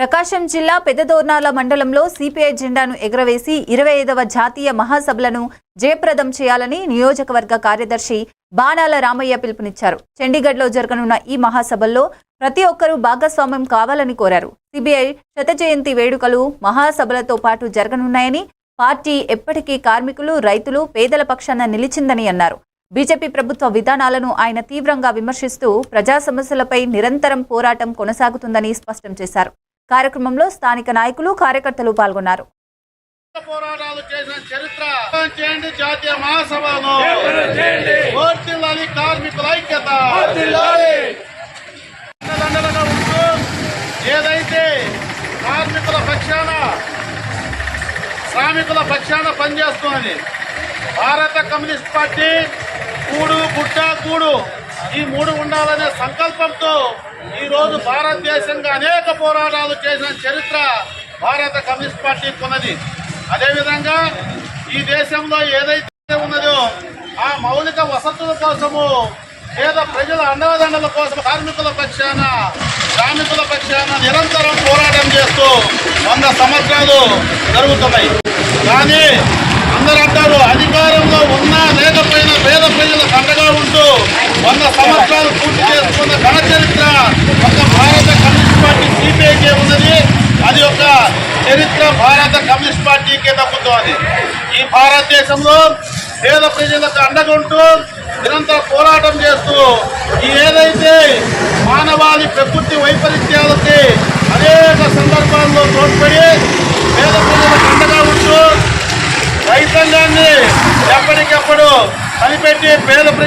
ప్రకాశం జిల్లా పెద్దదోర్నాల మండలంలో సిపిఐ జెండాను ఎగరవేసి ఇరవై ఐదవ జాతీయ మహాసభలను జయప్రదం చేయాలని నియోజకవర్గ కార్యదర్శి బాణాల రామయ్య పిలుపునిచ్చారు. చండీగఢ్లో జరగనున్న ఈ మహాసభల్లో ప్రతి ఒక్కరూ భాగస్వామ్యం కావాలని కోరారు. సిబిఐ శత జయంతి వేడుకలు మహాసభలతో పాటు జరగనున్నాయని పార్టీ ఎప్పటికీ కార్మికులు రైతులు పేదల పక్షాన నిలిచిందని అన్నారు. బీజేపీ ప్రభుత్వ విధానాలను ఆయన తీవ్రంగా విమర్శిస్తూ ప్రజా సమస్యలపై నిరంతరం పోరాటం కొనసాగుతుందని స్పష్టం చేశారు. కార్యక్రమంలో స్థానిక నాయకులు కార్యకర్తలు పాల్గొన్నారు. పోరాటాలు చేసిన చరిత్ర చేయండి. జాతీయ మహాసభను వర్ధిల్లాలి కార్మికుల ఐక్యత. అండదండలుగా ఉంటూ ఏదైతే కార్మికుల పక్షాన శ్రామికుల పక్షాన పనిచేస్తున్నది భారత కమ్యూనిస్ట్ పార్టీ కూడు గుట్ట కూడు ఈ మూడు ఉండాలనే సంకల్పంతో ఈరోజు భారతదేశంగా అనేక పోరాటాలు చేసిన చరిత్ర భారత కమ్యూనిస్ట్ పార్టీకి ఉన్నది అదేవిధంగా ఈ దేశంలో ఏదైతే ఉన్నదో ఆ మౌలిక వసతుల కోసము పేద ప్రజల అండదండల కోసం కార్మికుల పక్షాన శ్రామికుల పక్షాన నిరంతరం పోరాటం చేస్తూ వంద సంవత్సరాలు జరుగుతున్నాయి. కానీ అందరూ అంటారు అధికారంలో ఉన్నా లేకపోయినా పేద ప్రజల కండగా ఉంటూ వంద సంవత్సరాలు పూర్తి చేసుకున్న ఘన చరిత్ర ఒక భారత కమ్యూనిస్ట్ పార్టీ సిపిఐకే ఉన్నది. అది ఒక చరిత్ర భారత కమ్యూనిస్ట్ పార్టీకే దక్కుతుంది. ఈ భారతదేశంలో పేద ప్రజలకు అండగా ఉంటూ నిరంతర పోరాటం చేస్తూ ఈ ఏదైతే మానవాళి ప్రకృతి వైపరీత్యాలకి అనేక సందర్భాల్లో తోడ్పడి పేద ప్రజలకు అండగా ఉంటూ రైతాంగాన్ని ఎప్పటికప్పుడు కనిపెట్టి పేద ప్రజలు